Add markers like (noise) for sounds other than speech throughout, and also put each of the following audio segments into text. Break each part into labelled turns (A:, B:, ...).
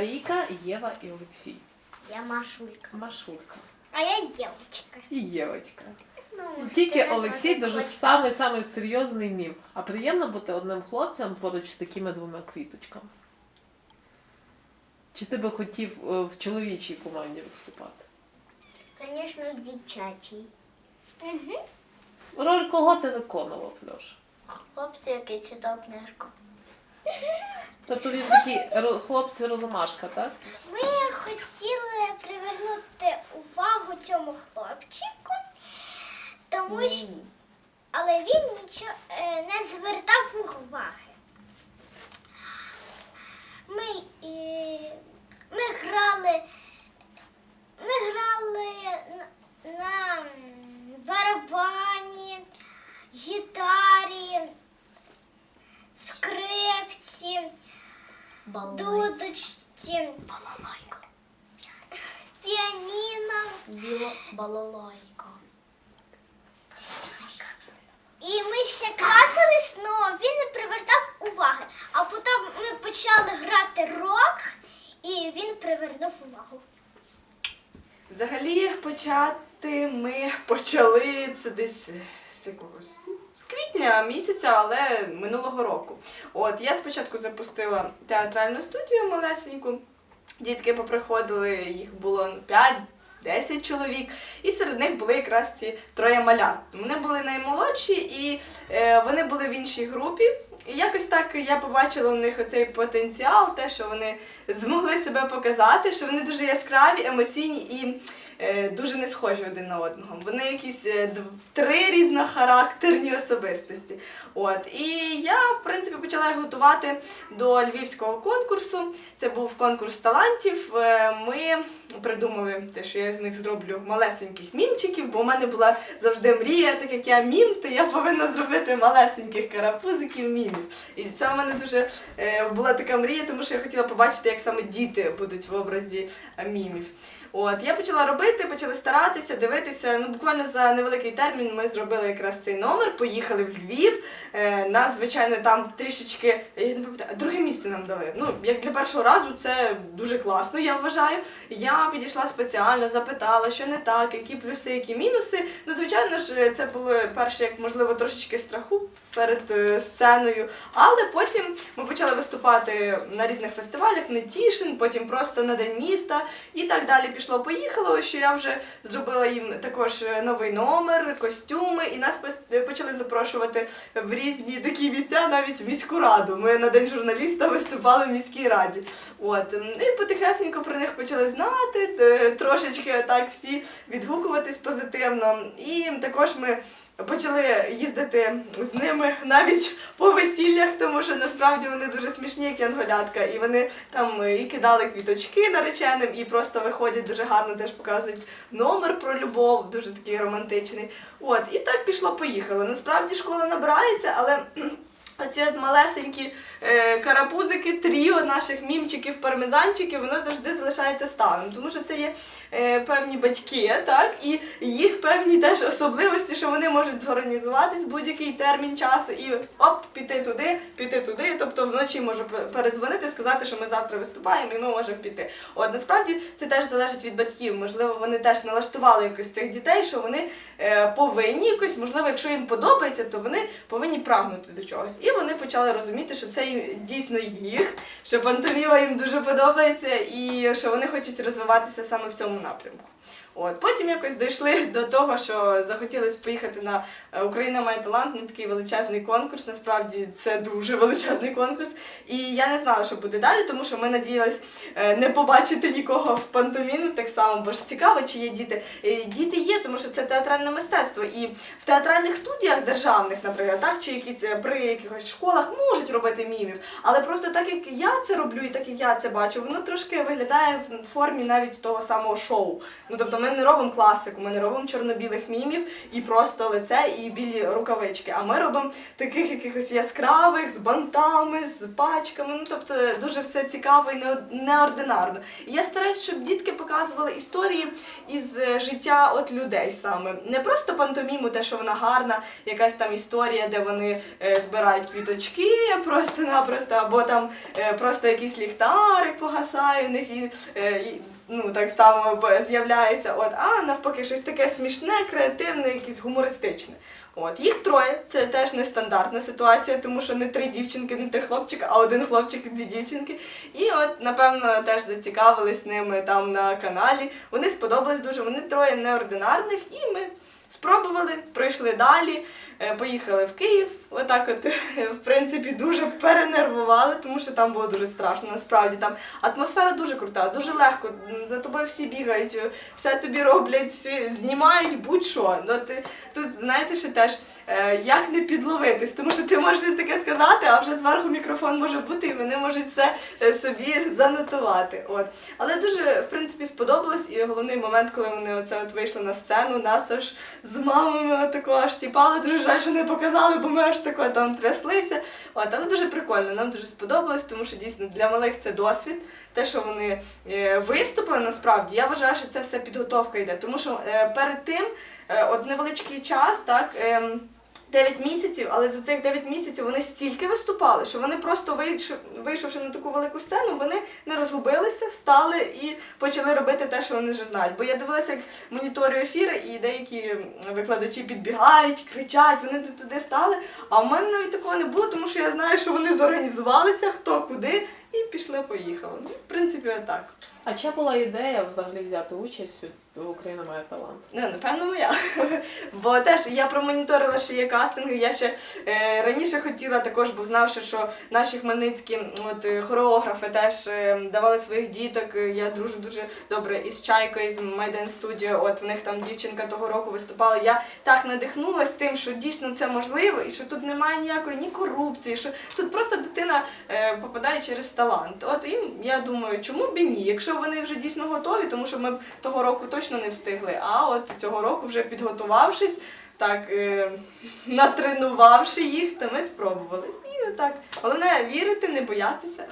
A: Марійка, Єва і Олексій.
B: Я Машулька.
A: Машулька.
B: А я дівчинка.
A: І Євочка.
B: Ну,
A: Тільки Олексій дуже
B: хочеш.
A: самий самий серйозний мім. А приємно бути одним хлопцем поруч з такими двома квіточками. Чи ти би хотів е, в чоловічій команді виступати?
B: Дівчачій. Угу.
A: Роль кого ти виконував, Льоша?
B: Хлопці, який читав книжку.
A: Тобто він такий ро- хлопці розумашка, так?
B: Ми хотіли привернути увагу цьому хлопчику, тому що але він нічого е, не звертав уваги. Ми, е, ми грали, ми грали на, на м, барабані, гітарі, скрипці, дудочці, піаніно.
C: Біла балалайка.
B: І ми ще красились, але він не привертав уваги. А потім ми почали грати рок, і він привернув увагу.
D: Взагалі почати ми почали це десь з якогось з квітня місяця, але минулого року. От я спочатку запустила театральну студію малесеньку. Дітки поприходили, їх було 5-10 чоловік, і серед них були якраз ці троє малят. Вони були наймолодші, і е, вони були в іншій групі. І якось так я побачила в них оцей потенціал, те, що вони змогли себе показати, що вони дуже яскраві, емоційні і дуже не схожі один на одного. Вони якісь е, три різнохарактерні особистості. От. І я, в принципі, почала їх готувати до львівського конкурсу. Це був конкурс талантів. Е, Ми придумали те, що я з них зроблю малесеньких мімчиків, бо у мене була завжди мрія, так як я мім, то я повинна зробити малесеньких карапузиків мімів. І це в мене дуже е, була така мрія, тому що я хотіла побачити, як саме діти будуть в образі е, мімів. От я почала робити, почала старатися, дивитися. Ну буквально за невеликий термін ми зробили якраз цей номер, поїхали в Львів. Е, нас, звичайно, там трішечки я не пам'ятаю, друге місце нам дали. Ну як для першого разу, це дуже класно, я вважаю. Я підійшла спеціально, запитала, що не так, які плюси, які мінуси. Ну, звичайно ж, це було перше, як можливо, трошечки страху перед е, сценою. Але потім ми почали виступати на різних фестивалях, Нетішин, потім просто на День міста і так далі пішло. Поїхало, що я вже зробила їм також е, новий номер, костюми, і нас пос- почали запрошувати в різні такі місця, навіть в міську раду. Ми на день журналіста (laughs) виступали в міській раді. От і потихесенько про них почали знати, трошечки так всі відгукуватись позитивно. І також ми. Почали їздити з ними навіть по весіллях, тому що насправді вони дуже смішні, як янголятка, і вони там і кидали квіточки нареченим, і просто виходять дуже гарно, теж показують номер про любов, дуже такий романтичний. От, і так пішло, поїхало. Насправді школа набирається, але оці от малесенькі е, карапузики, тріо наших мімчиків, пармезанчиків, воно завжди залишається сталим, тому що це є е, певні батьки, так, і їх певні теж особливості, що вони можуть зорганізуватись будь-який термін часу і оп, піти туди, піти туди. Тобто вночі можу передзвонити, сказати, що ми завтра виступаємо і ми можемо піти. От насправді це теж залежить від батьків. Можливо, вони теж налаштували якось цих дітей, що вони е, повинні якось, можливо, якщо їм подобається, то вони повинні прагнути до чогось. І вони почали розуміти, що це дійсно їх, що пантоміма їм дуже подобається, і що вони хочуть розвиватися саме в цьому напрямку. От потім якось дійшли (laughs) до того, що захотілося поїхати на е, Україна має талант на такий величезний конкурс. Насправді це дуже (laughs) величезний конкурс. І я не знала, що буде далі, тому що ми надіялись е, не побачити нікого в пантомімі так само, бо ж цікаво, чи є діти. Е, Діти є, тому що це театральне мистецтво. І в театральних студіях державних, наприклад, так чи якісь при якихось школах можуть робити мімів. Але просто так як я це роблю, і так як я це бачу, воно трошки виглядає в формі навіть того самого шоу. Ну тобто ми ми не робимо класику, ми не робимо чорно-білих мімів і просто лице і білі рукавички. А ми робимо таких якихось яскравих з бантами, з пачками. Ну тобто дуже все цікаво і неординарно. І я стараюсь, щоб дітки показували історії із е, життя от людей саме. Не просто пантоміму, те, що вона гарна, якась там історія, де вони е, збирають квіточки просто-напросто, або там е, просто якийсь ліхтарик погасає в них і. і Ну, так само з'являється, от, а навпаки, щось таке смішне, креативне, якесь гумористичне. От, їх троє, це теж нестандартна ситуація, тому що не три дівчинки, не три хлопчика, а один хлопчик і дві дівчинки. І от, напевно, теж зацікавились ними там на каналі. Вони сподобались дуже, вони троє неординарних, і ми спробували, пройшли далі, е, поїхали в Київ. Отак, от, (laughs) в принципі, дуже перенервували, тому що там було дуже страшно. Насправді там атмосфера дуже крута, дуже легко. За тобою всі бігають, е, все тобі роблять, всі знімають будь-що. Ну, ти, тут знаєте, що теж. Е, Як не підловитись, тому що ти можеш щось таке сказати, а вже зверху мікрофон може бути, і вони можуть все е, собі занотувати. От. Але дуже, в принципі, сподобалось. І головний момент, коли вони оце от вийшли на сцену, нас аж з мамами отако аж тіпали. Дуже жаль, що не показали, бо ми аж тако там тряслися. От, але дуже прикольно, нам дуже сподобалось, тому що дійсно для малих це досвід. Те, що вони е, виступили, насправді, я вважаю, що це все підготовка йде. Тому що перед тим, от невеличкий час, так. Ем, 9 місяців, але за цих 9 місяців вони стільки виступали, що вони просто вийшовши на таку велику сцену, вони не розгубилися, стали і почали робити те, що вони вже знають. Бо я дивилася, як моніторю ефіри, і деякі викладачі підбігають, кричать, вони туди стали. А в мене навіть такого не було, тому що я знаю, що вони зорганізувалися, хто куди, і пішли, поїхали. Ну, в принципі, отак.
A: А чия була ідея взагалі взяти участь Україна має талант?
D: Ну, напевно, моя. (laughs) Бо теж я промоніторила, що є кастинги. Я ще е, раніше хотіла також, бо знавши, що наші хмельницькі от, е, хореографи теж е, давали своїх діток. Е, Я дружу дуже добре із Чайкою, з Майден Студіо. От в них там дівчинка того року виступала. Я так надихнулася тим, що дійсно це можливо, і що тут немає ніякої ні корупції, що тут просто дитина е, попадає через талант. От і я думаю, чому б і ні? Якщо вони вже дійсно готові, тому що ми б того року точно не встигли. А от цього року, вже підготувавшись, так е, (laughs) натренувавши їх, то ми спробували. І отак. Головне вірити, не боятися.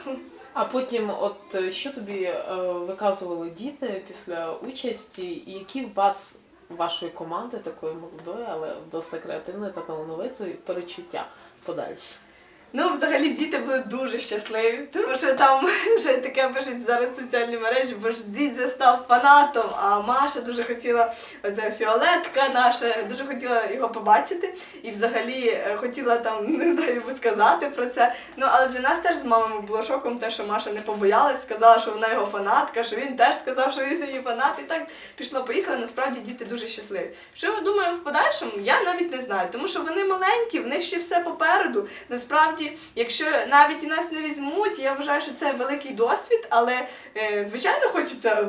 A: А потім, от е, що тобі е, виказували діти після участі, і які вас вашої команди, такої молодої, але досить креативної та талановитої перечуття подальші?
D: Ну, взагалі, діти були дуже щасливі, тому що там (laughs) вже таке пишуть зараз соціальні мережі, бо ж дідзя став фанатом, а Маша дуже хотіла, оця фіолетка наша, дуже хотіла його побачити і взагалі е, хотіла там, (laughs) не знаю, сказати про це. Ну, але для нас теж з мамою було шоком те, що Маша не побоялась, сказала, що вона його фанатка, що він теж сказав, що він її фанат, і так пішло, поїхала. Насправді діти дуже щасливі. Що ми думаємо в подальшому, я навіть не знаю, тому що вони маленькі, в них ще все попереду. Насправді, якщо навіть і нас не візьмуть, я вважаю, що це великий досвід, але е, звичайно хочеться,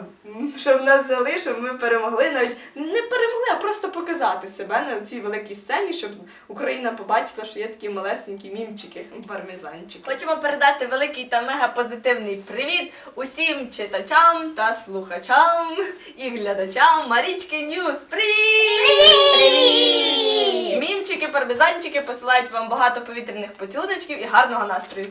D: щоб нас взяли, щоб ми перемогли. Навіть не перемогли, а просто показати себе на цій великій сцені, щоб Україна побачила, що є такі малесенькі мімчики, пармезанчики.
C: Хочемо передати великий та мега позитивний привіт усім читачам та слухачам і глядачам Марічки Ньюс. Привіт! Мімчики, пармезанчики посилають вам багато повітряних поцілуночків і гарного настрою.